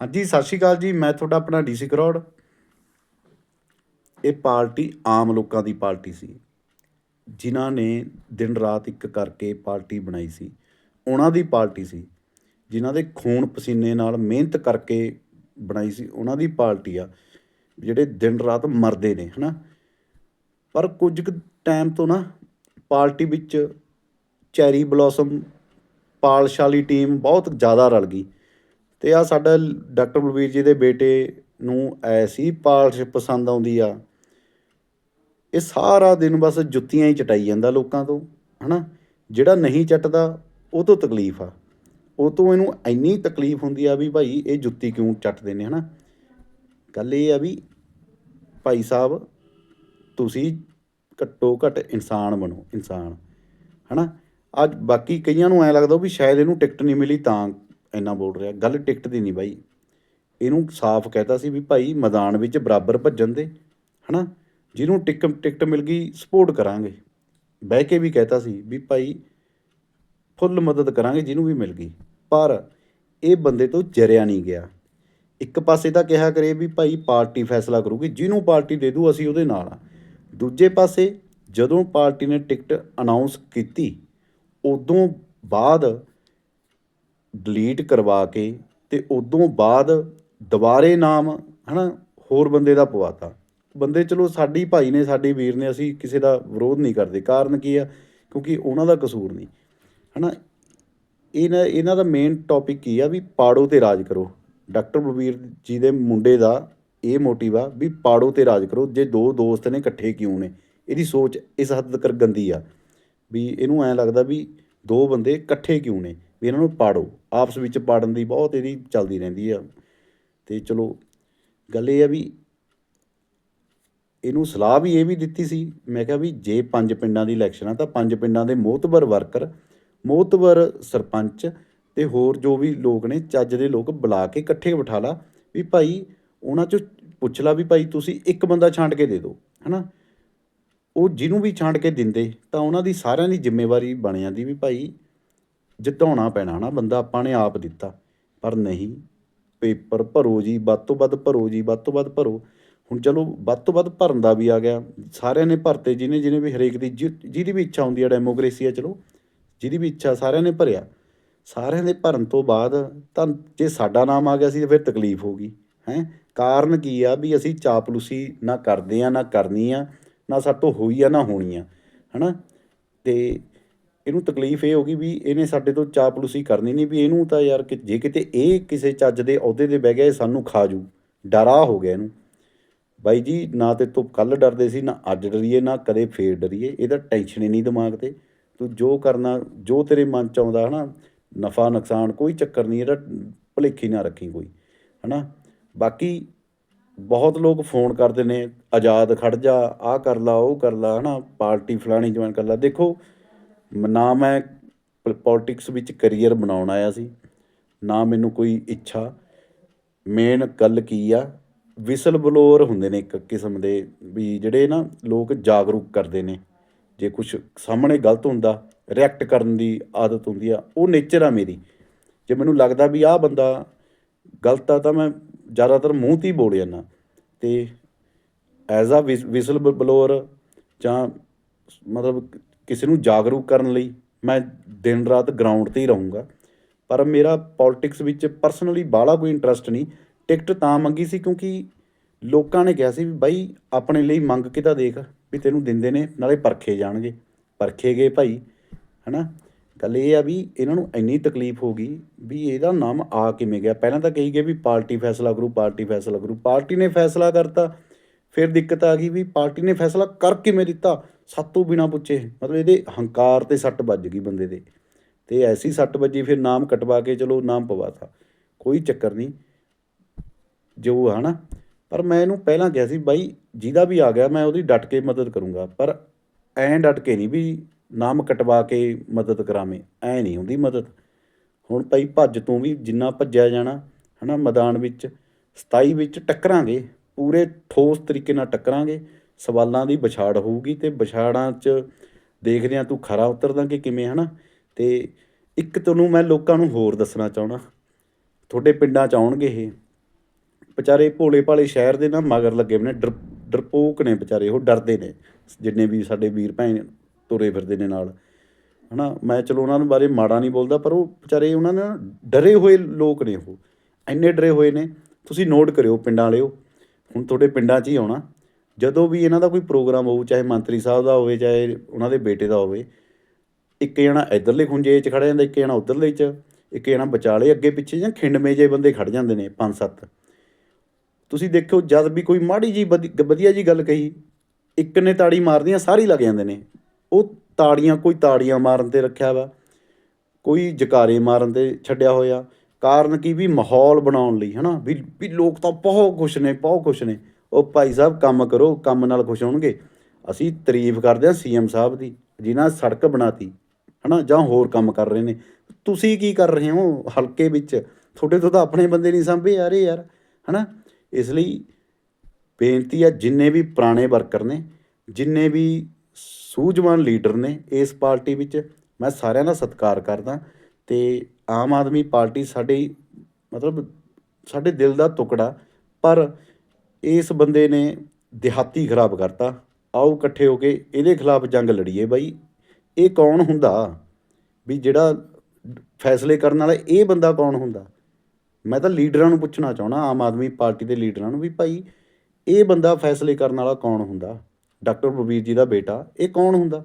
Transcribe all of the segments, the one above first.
ਹਾਂਜੀ, ਸਤਿ ਸ਼੍ਰੀ ਅਕਾਲ ਜੀ। ਮੈਂ ਤੁਹਾਡਾ ਆਪਣਾ ਡੀਸੀ ਕਰੋੜ। ਇਹ ਪਾਰਟੀ ਆਮ ਲੋਕਾਂ ਦੀ ਪਾਰਟੀ ਸੀ। ਜਿਨ੍ਹਾਂ ਨੇ ਦਿਨ ਰਾਤ ਇੱਕ ਕਰਕੇ ਪਾਰਟੀ ਬਣਾਈ ਸੀ। ਉਹਨਾਂ ਦੀ ਪਾਰਟੀ ਸੀ। ਜਿਨ੍ਹਾਂ ਦੇ ਖੂਨ ਪਸੀਨੇ ਨਾਲ ਮਿਹਨਤ ਕਰਕੇ ਬਣਾਈ ਸੀ, ਉਹਨਾਂ ਦੀ ਪਾਰਟੀ ਆ। ਜਿਹੜੇ ਦਿਨ ਰਾਤ ਮਰਦੇ ਨੇ, ਹਨਾ? ਪਰ ਕੁਝ ਕੁ ਟਾਈਮ ਤੋਂ ਨਾ ਪਾਰਟੀ ਵਿੱਚ ਚੈਰੀ ਬਲੌਸਮ, ਪਾਲਸ਼ਾਲੀ ਟੀਮ ਬਹੁਤ ਜ਼ਿਆਦਾ ਰਲ ਗਈ। ਅਤੇ ਆਹ ਸਾਡਾ ਡਾਕਟਰ ਬਲਵੀਰ ਜੀ ਦੇ ਬੇਟੇ ਨੂੰ ਐਸੀ ਪਾਲਸ਼ ਪਸੰਦ ਆਉਂਦੀ ਆ। ਇਹ ਸਾਰਾ ਦਿਨ ਬਸ ਜੁੱਤੀਆਂ ਹੀ ਚਟਾਈ ਜਾਂਦਾ ਲੋਕਾਂ ਤੋਂ, ਹਨਾ? ਜਿਹੜਾ ਨਹੀਂ ਚੱਟਦਾ, ਉਹ ਤੋਂ ਤਕਲੀਫ ਆ। ਉਹ ਤੋਂ ਇਹਨੂੰ ਇੰਨੀ ਤਕਲੀਫ ਹੁੰਦੀ ਆ ਵੀ ਭਾਈ ਇਹ ਜੁੱਤੀ ਕਿਉਂ ਚੱਟਦੇ ਨੇ, ਹਨਾ? ਗੱਲ ਇਹ ਆ ਵੀ ਭਾਈ ਸਾਹਿਬ, ਤੁਸੀਂ ਘੱਟੋ ਘੱਟ ਇਨਸਾਨ ਬਣੋ, ਇਨਸਾਨ, ਹਨਾ? ਅੱਜ ਬਾਕੀ ਕਈਆਂ ਨੂੰ ਐ ਲੱਗਦਾ ਵੀ ਸ਼ਾਇਦ ਇਹਨੂੰ ਟਿਕਟ ਨਹੀਂ ਮਿਲੀ ਤਾਂ ਇੰਨਾ ਬੋਲ ਰਿਹਾ, ਗੱਲ ਟਿਕਟ ਦੀ ਨਹੀਂ ਬਾਈ। ਇਹਨੂੰ ਸਾਫ਼ ਕਹਿਤਾ ਸੀ ਵੀ ਭਾਈ ਮੈਦਾਨ ਵਿੱਚ ਬਰਾਬਰ ਭੱਜਣ ਦੇ, ਹਨਾ? ਜਿਹਨੂੰ ਟਿਕ, ਟਿਕਟ ਮਿਲ ਗਈ ਸਪੋਰਟ ਕਰਾਂਗੇ। ਬਹਿ ਕੇ ਵੀ ਕਹਿਤਾ ਸੀ ਵੀ ਭਾਈ ਫੁੱਲ ਮਦਦ ਕਰਾਂਗੇ ਜਿਹਨੂੰ ਵੀ ਮਿਲ ਗਈ। ਪਰ ਇਹ ਬੰਦੇ ਤੋਂ ਜਰਿਆ ਨਹੀਂ ਗਿਆ। ਇੱਕ ਪਾਸੇ ਤਾਂ ਕਿਹਾ ਕਰੇ ਵੀ ਭਾਈ ਪਾਰਟੀ ਫੈਸਲਾ ਕਰੂਗੀ, ਜਿਹਨੂੰ ਪਾਰਟੀ ਦੇ ਦੂ ਅਸੀਂ ਉਹਦੇ ਨਾਲ ਆ। ਦੂਜੇ ਪਾਸੇ ਜਦੋਂ ਪਾਰਟੀ ਨੇ ਟਿਕਟ ਅਨਾਉਂਸ ਕੀਤੀ, ਉਦੋਂ ਬਾਅਦ ਡਿਲੀਟ ਕਰਵਾ ਕੇ ਅਤੇ ਉਦੋਂ ਬਾਅਦ ਦੁਬਾਰੇ ਨਾਮ ਹੈ ਨਾ ਹੋਰ ਬੰਦੇ ਦਾ ਪਵਾ ਤਾ ਬੰਦੇ, ਚਲੋ, ਸਾਡੀ ਭਾਈ ਨੇ, ਸਾਡੇ ਵੀਰ ਨੇ ਅਸੀਂ ਕਿਸੇ ਦਾ ਵਿਰੋਧ ਨਹੀਂ ਕਰਦੇ। ਕਾਰਨ ਕੀ ਆ? ਕਿਉਂਕਿ ਉਹਨਾਂ ਦਾ ਕਸੂਰ ਨਹੀਂ। ਹੈ ਨਾ ਇਹਨਾਂ ਇਹਨਾਂ ਦਾ ਮੇਨ ਟੌਪਿਕ ਕੀ ਆ ਵੀ ਪਾੜੋ ਤੇ ਰਾਜ ਕਰੋ। ਡਾਕਟਰ ਬਲਬੀਰ ਜੀ ਦੇ ਮੁੰਡੇ ਦਾ ਇਹ ਮੋਟਿਵ ਆ ਵੀ ਪਾੜੋ ਤੇ ਰਾਜ ਕਰੋ। ਜੇ ਦੋ ਦੋਸਤ ਨੇ, ਇਕੱਠੇ ਕਿਉਂ ਨੇ? ਇਹਦੀ ਸੋਚ ਇਸ ਹੱਦ ਤੱਕ ਗੰਦੀ ਆ। ਵੀ ਇਹਨੂੰ ਐਂ ਲੱਗਦਾ ਵੀ ਦੋ ਬੰਦੇ ਇਕੱਠੇ ਕਿਉਂ ਨੇ? ਵੀ ਇਹਨਾਂ ਨੂੰ ਪਾੜੋ। ਆਪਸ ਵਿੱਚ ਪਾੜਨ ਦੀ ਬਹੁਤ ਇਹਦੀ ਚੱਲਦੀ ਰਹਿੰਦੀ ਆ। ਤੇ ਚਲੋ, ਗੱਲ ਇਹ ਆ ਵੀ ਇਹਨੂੰ ਸਲਾਹ ਵੀ ਇਹ ਵੀ ਦਿੱਤੀ ਸੀ। ਮੈਂ ਕਿਹਾ ਵੀ ਜੇ ਪੰਜ ਪਿੰਡਾਂ ਦੀ ਇਲੈਕਸ਼ਨ ਆ ਤਾਂ ਪੰਜ ਪਿੰਡਾਂ ਦੇ ਮੋਹਤਬਰ ਵਰਕਰ ਮੋਹਤਬਰ ਸਰਪੰਚ ਤੇ ਹੋਰ ਜੋ ਵੀ ਲੋਕ ਨੇ, ਚੱਜ ਦੇ ਲੋਕ ਬੁਲਾ ਕੇ ਇਕੱਠੇ ਬਿਠਾ ਲਾ ਵੀ ਭਾਈ ਉਹਨਾਂ ਚੋਂ ਪੁੱਛ ਲਾ ਵੀ ਭਾਈ ਤੁਸੀਂ ਇੱਕ ਬੰਦਾ ਛਾਂਟ ਕੇ ਦੇ ਦਿਓ, ਹਨਾ? ਉਹ ਜਿਹਨੂੰ ਵੀ ਛਾਂਟ ਕੇ ਦਿੰਦੇ ਤਾਂ ਉਹਨਾਂ ਦੀ ਸਾਰਿਆਂ ਦੀ ਜ਼ਿੰਮੇਵਾਰੀ ਬਣ ਜਾਂਦੀ ਵੀ ਭਾਈ ਜਿਤਾਉਣਾ ਪੈਣਾ ਨਾ ਬੰਦਾ ਆਪਾਂ ਨੇ ਆਪ ਦਿੱਤਾ, ਪਰ ਨਹੀਂ। ਪੇਪਰ ਭਰੋ ਜੀ, ਵੱਧ ਤੋਂ ਵੱਧ ਭਰੋ ਜੀ, ਵੱਧ ਤੋਂ ਵੱਧ ਭਰੋ। ਹੁਣ ਚਲੋ, ਵੱਧ ਤੋਂ ਵੱਧ ਭਰਨ ਦਾ ਵੀ ਆ ਗਿਆ। ਸਾਰਿਆਂ ਨੇ ਭਰਤੇ ਜਿਹਨੇ ਜਿਹਨੇ ਵੀ ਹਰੇਕ ਦੀ ਜਿ- ਜਿਹਦੀ ਵੀ ਇੱਛਾ ਹੁੰਦੀ ਹੈ ਡੈਮੋਕ੍ਰੇਸੀ ਆ, ਚਲੋ। ਜਿਹਦੀ ਵੀ ਇੱਛਾ ਸਾਰਿਆਂ ਨੇ ਭਰਿਆ। ਸਾਰਿਆਂ ਦੇ ਭਰਨ ਤੋਂ ਬਾਅਦ ਤਾਂ ਜੇ ਸਾਡਾ ਨਾਮ ਆ ਗਿਆ ਸੀ, ਤਾਂ ਫਿਰ ਤਕਲੀਫ ਹੋ ਗਈ, ਹੈ? ਕਾਰਨ ਕੀ ਆ ਵੀ ਅਸੀਂ ਚਾਪਲੂਸੀ ਨਾ ਕਰਦੇ ਆ, ਨਾ ਕਰਨੀ ਆ, ਨਾ ਸਾਡੇ ਤੋਂ ਹੋਈ ਆ, ਨਾ ਹੋਣੀ ਆ, ਹਨਾ? ਤੇ ਇਹਨੂੰ ਤਕਲੀਫ ਇਹ ਹੋ ਗਈ ਵੀ ਇਹਨੇ ਸਾਡੇ ਤੋਂ ਚਾਪਲੂਸੀ ਕਰਨੀ ਨਹੀਂ, ਵੀ ਇਹਨੂੰ ਤਾਂ ਯਾਰ ਕਿ ਜੇ ਕਿਤੇ ਇਹ ਕਿਸੇ ਚੱਜ ਦੇ ਅਹੁਦੇ ਤੇ ਬਹਿ ਗਿਆ, ਇਹ ਸਾਨੂੰ ਖਾ ਜੂ। ਡਰਾ ਹੋ ਗਿਆ ਇਹਨੂੰ। ਬਾਈ ਜੀ, ਨਾ ਤੇ ਤੂੰ ਕੱਲ ਡਰਦੇ ਸੀ, ਨਾ ਅੱਜ ਡਰੀਏ, ਨਾ ਕਦੇ ਫੇਰ ਡਰੀਏ। ਇਹਦਾ ਟੈਨਸ਼ਨ ਹੀ ਨਹੀਂ ਦਿਮਾਗ ਤੇ। ਤੂੰ ਜੋ ਕਰਨਾ, ਜੋ ਤੇਰੇ ਮਨ ਚ ਆਉਂਦਾ, ਹਨਾ, ਨਫਾ, ਨੁਕਸਾਨ ਕੋਈ ਚੱਕਰ ਨਹੀਂ, ਇਹਦਾ ਭੁਲੇਖੀ ਨਾ ਰੱਖੀ ਕੋਈ, ਹਨਾ। ਬਾਕੀ ਬਹੁਤ ਲੋਕ ਫੋਨ ਕਰਦੇ ਨੇ, ਆਜ਼ਾਦ ਖੜ ਜਾ, ਆਹ ਕਰ ਲਾ, ਉਹ ਕਰ ਲਾ, ਹਨਾ, ਪਾਰਟੀ ਫਲਾਣੀ ਜੁਆਇਨ ਕਰ ਲਾ। ਦੇਖੋ ਨਾ ਮੈਂ ਪੋਲੀਟਿਕਸ ਵਿੱਚ ਕਰੀਅਰ ਬਣਾਉਣ ਆਇਆ ਸੀ, ਨਾ ਮੈਨੂੰ ਕੋਈ ਇੱਛਾ। ਮੇਨ ਗੱਲ ਕੀ ਆ ਵਿਸਲ ਬਲੋਅਰ ਹੁੰਦੇ ਨੇ ਇੱਕ ਕਿਸਮ ਦੇ, ਵੀ ਜਿਹੜੇ ਨਾ ਲੋਕ ਜਾਗਰੂਕ ਕਰਦੇ ਨੇ। ਜੇ ਕੁਝ ਸਾਹਮਣੇ ਗਲਤ ਹੁੰਦਾ ਰਿਐਕਟ ਕਰਨ ਦੀ ਆਦਤ ਹੁੰਦੀ ਆ, ਉਹ ਨੇਚਰ ਆ ਮੇਰੀ। ਜੇ ਮੈਨੂੰ ਲੱਗਦਾ ਵੀ ਆਹ ਬੰਦਾ ਗਲਤ ਆ, ਤਾਂ ਮੈਂ ਜ਼ਿਆਦਾਤਰ ਮੂੰਹ 'ਤੇ ਹੀ ਬੋਲ ਜਾਂਦਾ। ਤੇ ਐਜ਼ ਆ ਵਿਸਲ ਬਲੋਅਰ ਜਾਂ ਮਤਲਬ ਕਿਸੇ ਨੂੰ ਜਾਗਰੂਕ ਕਰਨ ਲਈ ਮੈਂ ਦਿਨ ਰਾਤ ਗਰਾਊਂਡ ਤੇ ਹੀ ਰਹੂੰਗਾ। ਪਰ ਮੇਰਾ ਪੋਲਿਟਿਕਸ ਵਿੱਚ ਪਰਸਨਲੀ ਬਾਹਲਾ ਕੋਈ ਇੰਟਰਸਟ ਨਹੀਂ। ਟਿਕਟ ਤਾਂ ਮੰਗੀ ਸੀ ਕਿਉਂਕਿ ਲੋਕਾਂ ਨੇ ਕਿਹਾ ਸੀ ਵੀ ਬਾਈ ਆਪਣੇ ਲਈ ਮੰਗ ਕੇ ਤਾਂ ਦੇਖ ਵੀ ਤੈਨੂੰ ਦਿੰਦੇ ਨੇ, ਨਾਲੇ ਪਰਖੇ ਜਾਣਗੇ। ਪਰਖੇ ਗਏ ਭਾਈ, ਹਨਾ? ਗੱਲ ਇਹ ਆ ਵੀ ਇਹਨਾਂ ਨੂੰ ਇੰਨੀ ਤਕਲੀਫ ਹੋ ਗਈ ਵੀ ਇਹਦਾ ਨਾਮ ਆ ਕਿਵੇਂ ਗਿਆ? ਪਹਿਲਾਂ ਤਾਂ ਕਹੀ ਗਏ ਵੀ ਪਾਰਟੀ ਫੈਸਲਾ ਕਰੂ, ਪਾਰਟੀ ਫੈਸਲਾ ਕਰੂ। ਪਾਰਟੀ ਨੇ ਫੈਸਲਾ ਕਰਤਾ, ਫਿਰ ਦਿੱਕਤ ਆ ਗਈ ਵੀ ਪਾਰਟੀ ਨੇ ਫੈਸਲਾ ਕਰ ਕਿਵੇਂ ਦਿੱਤਾ? ਸਾਤੋਂ ਬਿਨਾ ਪੁੱਛੇ। ਮਤਲਬ ਇਹਦੇ ਹੰਕਾਰ ਤੇ ਸੱਟ ਵੱਜ ਗਈ ਬੰਦੇ ਦੇ। ਤੇ ਐਸੀ ਸੱਟ ਵੱਜੀ, ਫਿਰ ਨਾਮ ਕਟਵਾ ਕੇ ਚਲੋ ਨਾਮ ਪਵਾਤਾ ਕੋਈ ਚੱਕਰ ਨਹੀਂ। ਜੋ ਹੈ ਨਾ ਪਰ ਮੈਂ ਇਹਨੂੰ ਪਹਿਲਾਂ ਕਿਹਾ ਸੀ, ਬਾਈ ਜਿਹਦਾ ਵੀ ਆ ਗਿਆ, ਮੈਂ ਉਹਦੀ ਡਟ ਕੇ ਮਦਦ ਕਰੂੰਗਾ। ਪਰ ਐਂ ਡਟ ਕੇ ਨਹੀਂ ਵੀ ਨਾਮ ਕਟਵਾ ਕੇ ਮਦਦ ਕਰਾਵੇਂ। ਐਂ ਨਹੀਂ ਹੁੰਦੀ ਮਦਦ। ਹੁਣ ਭਾਈ ਭੱਜ ਤੋਂ ਵੀ ਜਿੰਨਾ ਭੱਜਿਆ ਜਾਣਾ, ਹਨਾ, ਮੈਦਾਨ ਵਿੱਚ 27 ਵਿੱਚ ਟੱਕਰਾਂਗੇ। ਪੂਰੇ ਠੋਸ ਤਰੀਕੇ ਨਾਲ ਟੱਕਰਾਂਗੇ। ਸਵਾਲਾਂ ਦੀ ਵਿਛਾੜ ਹੋਊਗੀ ਤੇ ਵਿਛਾੜਾਂ 'ਚ ਦੇਖਦੇ ਆ ਤੂੰ ਖਰਾ ਉਤਰਦਾ ਕਿ ਕਿਵੇਂ, ਹਨਾ? ਤੇ ਇੱਕ ਤੁਹਾਨੂੰ ਮੈਂ ਲੋਕਾਂ ਨੂੰ ਹੋਰ ਦੱਸਣਾ ਚਾਹਣਾ ਤੁਹਾਡੇ ਪਿੰਡਾਂ 'ਚ ਆਉਣਗੇ ਇਹ। ਵਿਚਾਰੇ ਭੋਲੇ ਭਾਲੇ ਸ਼ਹਿਰ ਦੇ ਨਾ ਮਗਰ ਲੱਗੇ ਹੋਏ ਨੇ, ਡਰ, ਡਰਪੋਕ ਨੇ ਵਿਚਾਰੇ, ਉਹ ਡਰਦੇ ਨੇ, ਜਿੰਨੇ ਵੀ ਸਾਡੇ ਵੀਰ ਭੈਣ ਤੁਰੇ ਫਿਰਦੇ ਨੇ ਨਾਲ। ਹਨਾ? ਮੈਂ ਚਲੋ ਉਹਨਾਂ ਨੂੰ ਬਾਰੇ ਮਾੜਾ ਨਹੀਂ ਬੋਲਦਾ, ਪਰ ਉਹ ਵਿਚਾਰੇ ਉਹਨਾਂ ਨੇ ਨਾ ਡਰੇ ਹੋਏ ਲੋਕ ਨੇ ਉਹ। ਇੰਨੇ ਡਰੇ ਹੋਏ ਨੇ। ਤੁਸੀਂ ਨੋਟ ਕਰਿਓ ਪਿੰਡਾਂ ਵਾਲਿਓ। ਹੁਣ ਤੁਹਾਡੇ ਪਿੰਡਾਂ 'ਚ ਹੀ ਆਉਣਾ। ਜਦੋਂ ਵੀ ਇਹਨਾਂ ਦਾ ਕੋਈ ਪ੍ਰੋਗਰਾਮ ਹੋਊ, ਚਾਹੇ ਮੰਤਰੀ ਸਾਹਿਬ ਦਾ ਹੋਵੇ, ਚਾਹੇ ਉਹਨਾਂ ਦੇ ਬੇਟੇ ਦਾ ਹੋਵੇ, ਇੱਕ ਜਣਾ ਇਧਰਲੇ ਖੁੰਝੇ 'ਚ ਖੜਾ ਜਾਂਦਾ, ਇੱਕ ਜਣਾ ਉਧਰਲੇ 'ਚ, ਇੱਕ ਜਣਾ ਵਿਚਾਲੇ ਅੱਗੇ ਪਿੱਛੇ ਜਾਂ ਖਿੰਡਮੇ ਜਿਹੇ ਬੰਦੇ ਖੜ ਜਾਂਦੇ ਨੇ, ਪੰਜ ਸੱਤ। ਤੁਸੀਂ ਦੇਖੋ ਜਦ ਵੀ ਕੋਈ ਮਾੜੀ ਜੀ ਵਧੀਆ ਜੀ ਗੱਲ ਕਹੀ, ਇੱਕ ਨੇ ਤਾੜੀ ਮਾਰਦੀਆਂ, ਸਾਰੇ ਲੱਗ ਜਾਂਦੇ ਨੇ। ਉਹ ਤਾੜੀਆਂ, ਕੋਈ ਤਾੜੀਆਂ ਮਾਰਨ ਤੇ ਰੱਖਿਆ ਵਾ, ਕੋਈ ਜਕਾਰੇ ਮਾਰਨ ਤੇ ਛੱਡਿਆ ਹੋਇਆ। ਕਾਰਨ ਕੀ? ਵੀ ਮਾਹੌਲ ਬਣਾਉਣ ਲਈ, ਹਨਾ? ਵੀ ਵੀ ਲੋਕ ਤਾਂ ਬਹੁਤ ਖੁਸ਼ ਨੇ, ਬਹੁਤ ਖੁਸ਼ ਨੇ। ਉਹ ਭਾਈ ਸਾਹਿਬ ਕੰਮ ਕਰੋ, ਕੰਮ ਨਾਲ ਖੁਸ਼ ਹੋਣਗੇ। ਅਸੀਂ ਤਾਰੀਫ ਕਰਦੇ ਹਾਂ ਸੀਐਮ ਸਾਹਿਬ ਦੀ, ਜਿਨ੍ਹਾਂ ਸੜਕ ਬਣਾਤੀ, ਹਨਾ, ਜਾਂ ਹੋਰ ਕੰਮ ਕਰ ਰਹੇ ਨੇ। ਤੁਸੀਂ ਕੀ ਕਰ ਰਹੇ ਹੋ ਹਲਕੇ ਵਿੱਚ? ਤੁਹਾਡੇ ਤੋਂ ਤਾਂ ਆਪਣੇ ਬੰਦੇ ਨਹੀਂ ਸਾਂਭੇ ਯਾਰ, ਇਹ ਯਾਰ, ਹਨਾ। ਇਸ ਲਈ ਬੇਨਤੀ ਆ, ਜਿੰਨੇ ਵੀ ਪੁਰਾਣੇ ਵਰਕਰ ਨੇ, ਜਿੰਨੇ ਵੀ ਸੂਝਵਾਨ ਲੀਡਰ ਨੇ ਇਸ ਪਾਰਟੀ ਵਿੱਚ, ਮੈਂ ਸਾਰਿਆਂ ਦਾ ਸਤਿਕਾਰ ਕਰਦਾ। ਤੇ ਆਮ ਆਦਮੀ ਪਾਰਟੀ ਸਾਡੇ ਮਤਲਬ ਸਾਡੇ ਦਿਲ ਦਾ ਟੁਕੜਾ, ਪਰ ਇਸ ਬੰਦੇ ਨੇ ਦਿਹਾਤੀ ਖਰਾਬ ਕਰਤਾ। ਆਓ ਇਕੱਠੇ ਹੋ ਕੇ ਇਹਦੇ ਖਿਲਾਫ ਜੰਗ ਲੜੀਏ ਬਾਈ। ਇਹ ਕੌਣ ਹੁੰਦਾ? ਵੀ ਜਿਹੜਾ ਫੈਸਲੇ ਕਰਨ ਵਾਲਾ ਇਹ ਬੰਦਾ ਕੌਣ ਹੁੰਦਾ? ਮੈਂ ਤਾਂ ਲੀਡਰਾਂ ਨੂੰ ਪੁੱਛਣਾ ਚਾਹਣਾ ਆਮ ਆਦਮੀ ਪਾਰਟੀ ਦੇ ਲੀਡਰਾਂ ਨੂੰ ਵੀ ਭਾਈ, ਇਹ ਬੰਦਾ ਫੈਸਲੇ ਕਰਨ ਵਾਲਾ ਕੌਣ ਹੁੰਦਾ? ਡਾਕਟਰ ਬਲਬੀਰ ਜੀ ਦਾ ਬੇਟਾ, ਇਹ ਕੌਣ ਹੁੰਦਾ?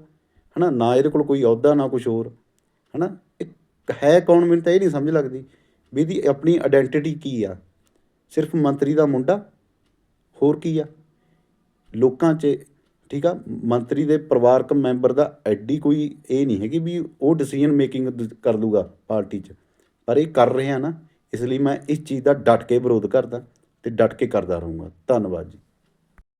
ਹਨਾ, ਨਾ ਇਹਦੇ ਕੋਲ ਕੋਈ ਅਹੁਦਾ, ਨਾ ਕੁਝ ਹੋਰ। ਹਨਾ ਇਹ ਹੈ ਕੌਣ ਮੈਨੂੰ ਤਾਂ ਇਹ ਨਹੀਂ ਸਮਝ ਲੱਗਦੀ ਵੀ ਇਹਦੀ ਆਪਣੀ ਆਇਡੈਂਟੀਟੀ ਕੀ ਆ? ਸਿਰਫ ਮੰਤਰੀ ਦਾ ਮੁੰਡਾ ਹੋਰ ਕੀ ਆ? ਲੋਕਾਂ 'ਚ, ਠੀਕ ਆ, ਮੰਤਰੀ ਦੇ ਪਰਿਵਾਰਕ ਮੈਂਬਰ ਦਾ ਐਡੀ ਕੋਈ ਇਹ ਨਹੀਂ ਹੈਗੀ ਵੀ ਉਹ ਡਿਸੀਜਨ ਮੇਕਿੰਗ ਕਰ ਲੂਗਾ ਪਾਰਟੀ 'ਚ। ਪਰ ਇਹ ਕਰ ਰਿਹਾ ਨਾ, ਇਸ ਲਈ ਮੈਂ ਇਸ ਚੀਜ਼ ਦਾ ਡਟ ਕੇ ਵਿਰੋਧ ਕਰਦਾ ਤੇ ਡਟ ਕੇ ਕਰਦਾ ਰਹੂੰਗਾ। ਧੰਨਵਾਦ ਜੀ।